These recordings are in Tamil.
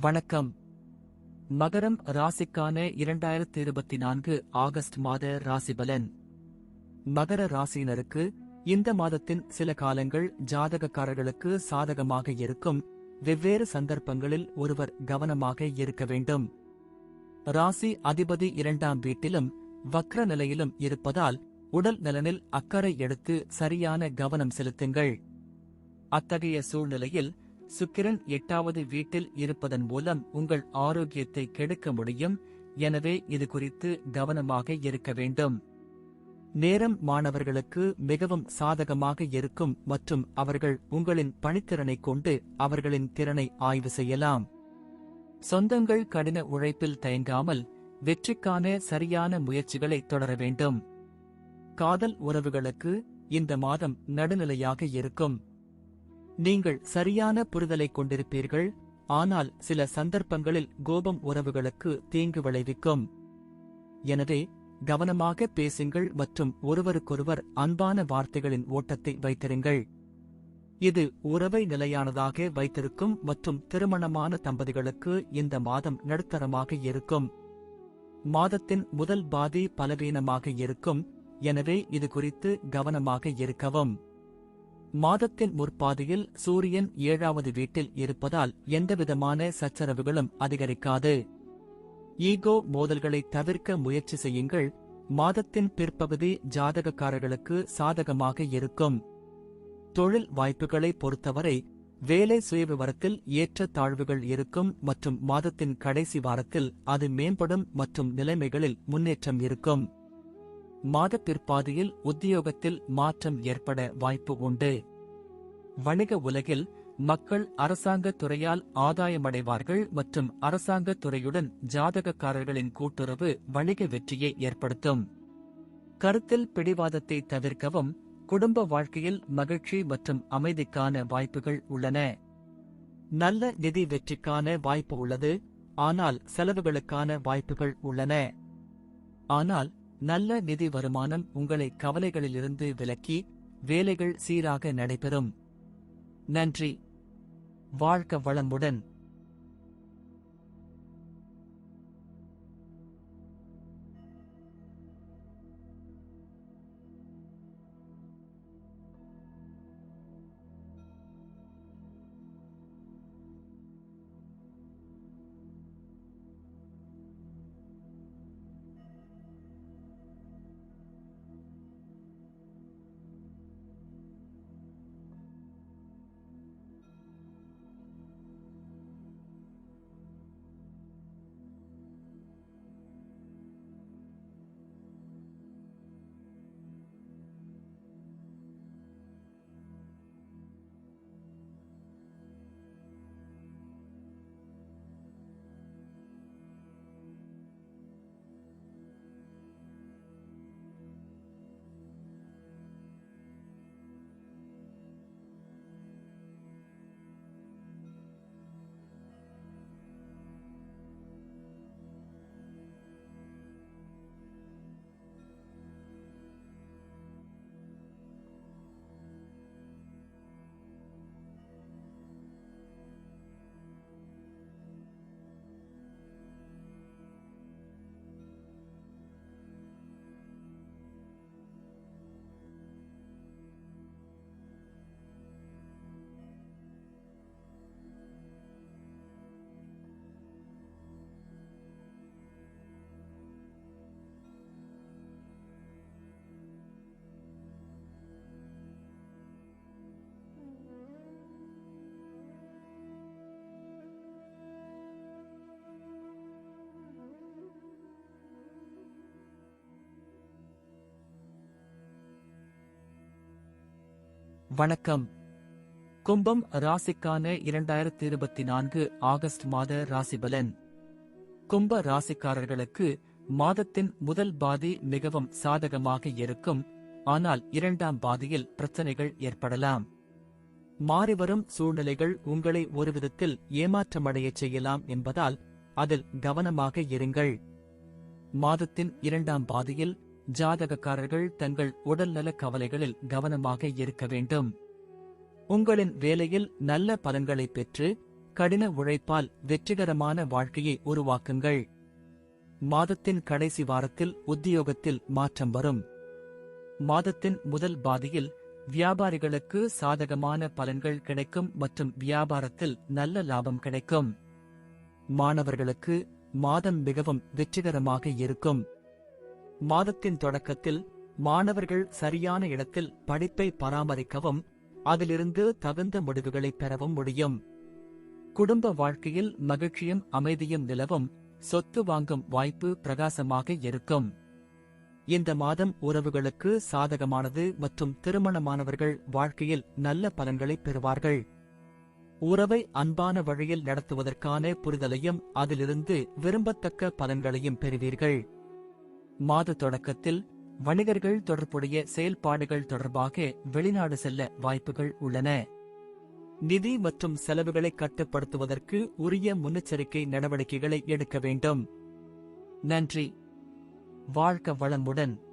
வணக்கம். மகரம் ராசிக்கான இரண்டாயிரத்தி இருபத்தி நான்கு ஆகஸ்ட் மாத ராசிபலன் மகர ராசியினருக்கு இந்த மாதத்தின் சில காலங்கள் ஜாதகக்காரர்களுக்கு சாதகமாக இருக்கும். வெவ்வேறு சந்தர்ப்பங்களில் ஒருவர் கவனமாக இருக்க வேண்டும். ராசி அதிபதி இரண்டாம் வீட்டிலும் வக்ர நிலையிலும் இருப்பதால் உடல் நலனில் அக்கறை எடுத்து சரியான கவனம் செலுத்துங்கள். அத்தகைய சூழ்நிலையில் சுக்கிரன் எட்டாவது வீட்டில் இருப்பதன் மூலம் உங்கள் ஆரோக்கியத்தை கெடுக்க முடியும். எனவே இது குறித்து கவனமாக இருக்க வேண்டும். நேரம் மாணவர்களுக்கு மிகவும் சாதகமாக இருக்கும் மற்றும் அவர்கள் உங்களின் பணித்திறனை கொண்டு அவர்களின் திறனை ஆய்வு செய்யலாம். சொந்தங்கள் கடின உழைப்பில் தயங்காமல் வெற்றிக்கான சரியான முயற்சிகளை தொடர வேண்டும். காதல் உறவுகளுக்கு இந்த மாதம் நடுநிலையாக இருக்கும். நீங்கள் சரியான புரிதலை கொண்டிருப்பீர்கள். ஆனால் சில சந்தர்ப்பங்களில் கோபம் உறவுகளுக்கு தீங்கு விளைவிக்கும். எனவே கவனமாக பேசுங்கள் மற்றும் ஒருவருக்கொருவர் அன்பான வார்த்தைகளின் ஓட்டத்தை வைத்திருங்கள். இது உறவை நிலையானதாக வைத்திருக்கும் மற்றும் திருமணமான தம்பதிகளுக்கு இந்த மாதம் நடுத்தரமாக இருக்கும். மாதத்தின் முதல் பாதி பலவீனமாக இருக்கும். எனவே இது குறித்து கவனமாக இருக்கவும். மாதத்தின் முற்பாதியில் சூரியன் ஏழாவது வீட்டில் இருப்பதால் எந்தவிதமான சச்சரவுகளும் அதிகரிக்காது. ஈகோ மோதல்களை தவிர்க்க முயற்சி செய்யுங்கள். மாதத்தின் பிற்பகுதி ஜாதகக்காரர்களுக்கு சாதகமாக இருக்கும். தொழில் வாய்ப்புகளை பொறுத்தவரை வேலை சுயவிவரத்தில் ஏற்ற தாழ்வுகள் இருக்கும் மற்றும் மாதத்தின் கடைசி வாரத்தில் அது மேம்படும் மற்றும் நிலைமைகளில் முன்னேற்றம் இருக்கும். மாத உத்தியோகத்தில் மாற்றம் ஏற்பட வாய்ப்பு உண்டு. வணிக உலகில் மக்கள் அரசாங்க துறையால் ஆதாயமடைவார்கள் மற்றும் அரசாங்க துறையுடன் ஜாதகக்காரர்களின் கூட்டுறவு வணிக வெற்றியை ஏற்படுத்தும். கருத்தில் பிடிவாதத்தை தவிர்க்கவும் குடும்ப வாழ்க்கையில் மகிழ்ச்சி மற்றும் அமைதிக்கான வாய்ப்புகள் உள்ளன. நல்ல நிதி வெற்றிக்கான வாய்ப்பு உள்ளது ஆனால் செலவுகளுக்கான வாய்ப்புகள் உள்ளன. ஆனால் நல்ல நிதி வருமானம் உங்களை கவலைகளிலிருந்து விலக்கி வேலைகள் சீராக நடைபெறும். நன்றி. வாழ்க வளமுடன். வணக்கம். கும்பம் ராசிக்கான இரண்டாயிரத்தி இருபத்தி நான்கு ஆகஸ்ட் மாத ராசிபலன். கும்ப ராசிக்காரர்களுக்கு மாதத்தின் முதல் பாதி மிகவும் சாதகமாக இருக்கும். ஆனால் இரண்டாம் பாதியில் பிரச்சனைகள் ஏற்படலாம். மாறிவரும் சூழ்நிலைகள் உங்களை ஒரு விதத்தில் ஏமாற்றமடையச் செய்யலாம் என்பதால் அதில் கவனமாக இருங்கள். மாதத்தின் இரண்டாம் பாதியில் ஜாதகக்காரர்கள் தங்கள் உடல்நல கவலைகளில் கவனமாக இருக்க வேண்டும். உங்களின் வேலையில் நல்ல பலன்களை பெற்று கடின உழைப்பால் வெற்றிகரமான வாழ்க்கையை உருவாக்குங்கள். மாதத்தின் கடைசி வாரத்தில் உத்தியோகத்தில் மாற்றம் வரும். மாதத்தின் முதல் பாதியில் வியாபாரிகளுக்கு சாதகமான பலன்கள் கிடைக்கும் மற்றும் வியாபாரத்தில் நல்ல லாபம் கிடைக்கும். மாணவர்களுக்கு மாதம் மிகவும் வெற்றிகரமாக இருக்கும். மாதத்தின் தொடக்கத்தில் மாணவர்கள் சரியான இடத்தில் படிப்பை பராமரிக்கவும் அதிலிருந்து தகுந்த முடிவுகளை பெறவும் முடியும். குடும்ப வாழ்க்கையில் மகிழ்ச்சியும் அமைதியும் நிலவும் சொத்து வாங்கும் வாய்ப்பு பிரகாசமாக இருக்கும். இந்த மாதம் உறவுகளுக்கு சாதகமானது மற்றும் திருமணமானவர்கள் வாழ்க்கையில் நல்ல பலன்களை பெறுவார்கள். உறவை அன்பான வழியில் நடத்துவதற்கான புரிதலையும் அதிலிருந்து விரும்பத்தக்க பலன்களையும் பெறுவீர்கள். மாத தொடக்கத்தில் வணிகர்கள் தொடர்புடைய செயல்பாடுகள் தொடர்பாக வெளிநாடு செல்ல வாய்ப்புகள் உள்ளன. நிதி மற்றும் செலவுகளை கட்டுப்படுத்துவதற்கு உரிய முன்னெச்சரிக்கை நடவடிக்கைகளை எடுக்க வேண்டும். நன்றி. வாழ்க வளமுடன்.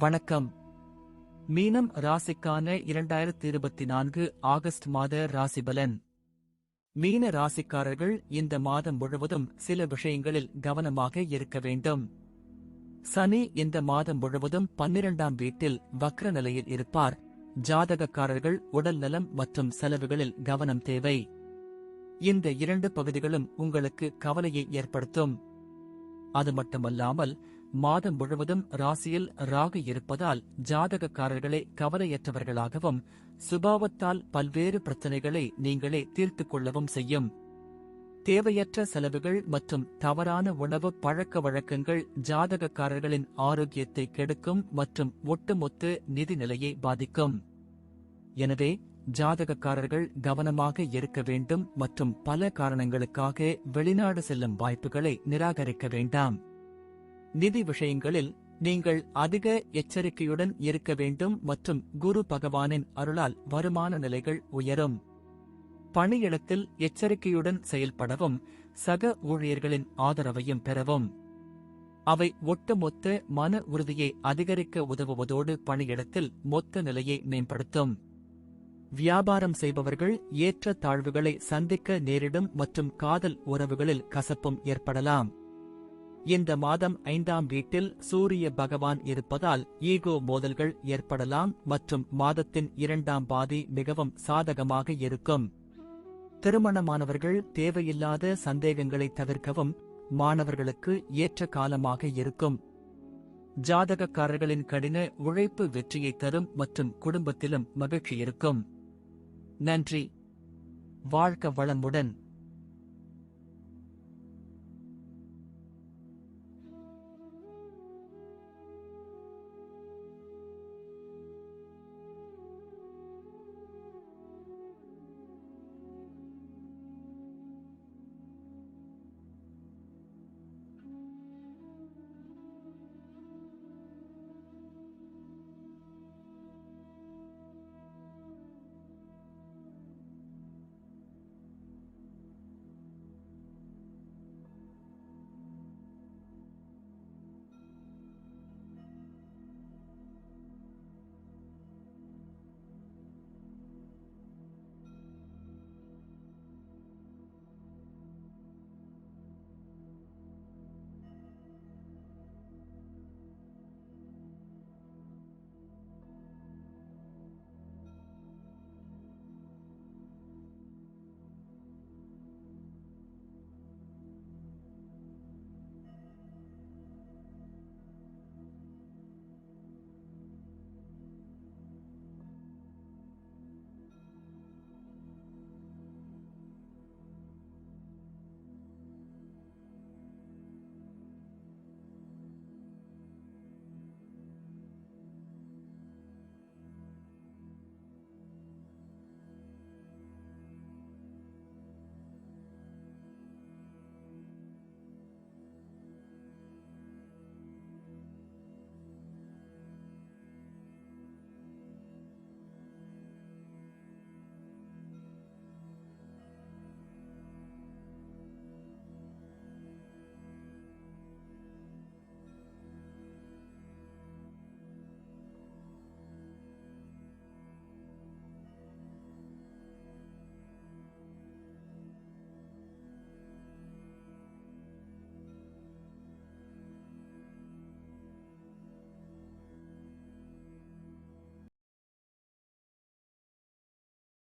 வணக்கம். மீனம் ராசிக்கான இரண்டாயிரத்தி இருபத்தி நான்கு ஆகஸ்ட் மாத ராசிபலன். மீன ராசிக்காரர்கள் இந்த மாதம் முழுவதும் சில விஷயங்களில் கவனமாக இருக்க வேண்டும். சனி இந்த மாதம் முழுவதும் பன்னிரண்டாம் வீட்டில் வக்ர நிலையில் இருப்பார். ஜாதகக்காரர்கள் உடல் நலம் மற்றும் செலவுகளில் கவனம் தேவை. இந்த இரண்டு பகுதிகளும் உங்களுக்கு கவலையை ஏற்படுத்தும். அது மட்டுமல்லாமல் மாதம் முழுவதும் ராசியில் ராகு இருப்பதால் ஜாதகக்காரர்களே கவலையற்றவர்களாகவும் சுபாவத்தால் பல்வேறு பிரச்சனைகளை நீங்களே தீர்த்துக் கொள்ளவும் செய்யும். தேவையற்ற செலவுகள் மற்றும் தவறான உணவு பழக்க வழக்கங்கள் ஜாதகக்காரர்களின் ஆரோக்கியத்தை கெடுக்கும் மற்றும் ஒட்டுமொத்த நிதி நிலையை பாதிக்கும். எனவே ஜாதகக்காரர்கள் கவனமாக இருக்க வேண்டும் மற்றும் பல காரணங்களுக்காக வெளிநாடு செல்லும் வாய்ப்புகளை நிராகரிக்க வேண்டாம். நிதி விஷயங்களில் நீங்கள் அதிக எச்சரிக்கையுடன் இருக்க வேண்டும் மற்றும் குரு பகவானின் அருளால் வருமான நிலைகள் உயரும். பணியிடத்தில் எச்சரிக்கையுடன் செயல்படவும் சக ஊழியர்களின் ஆதரவையும் பெறவும். அவை ஒட்டுமொத்த மன உறுதியை அதிகரிக்க உதவுவதோடு பணியிடத்தில் மொத்த நிலையை மேம்படுத்தும். வியாபாரம் செய்பவர்கள் ஏற்ற தாழ்வுகளை சந்திக்க நேரிடும் மற்றும் காதல் உறவுகளில் கசப்பும் ஏற்படலாம். இந்த மாதம் ஐந்தாம் வீட்டில் சூரிய பகவான் இருப்பதால் ஈகோ மோதல்கள் ஏற்படலாம் மற்றும் மாதத்தின் இரண்டாம் பாதி மிகவும் சாதகமாக இருக்கும். திருமணமானவர்கள் தேவையில்லாத சந்தேகங்களை தவிர்க்கவும் மாணவர்களுக்கு ஏற்ற காலமாக இருக்கும். ஜாதகக்காரர்களின் கடின உழைப்பு வெற்றியை தரும் மற்றும் குடும்பத்திலும் மகிழ்ச்சி இருக்கும். நன்றி. வாழ்க்க வளமுடன்.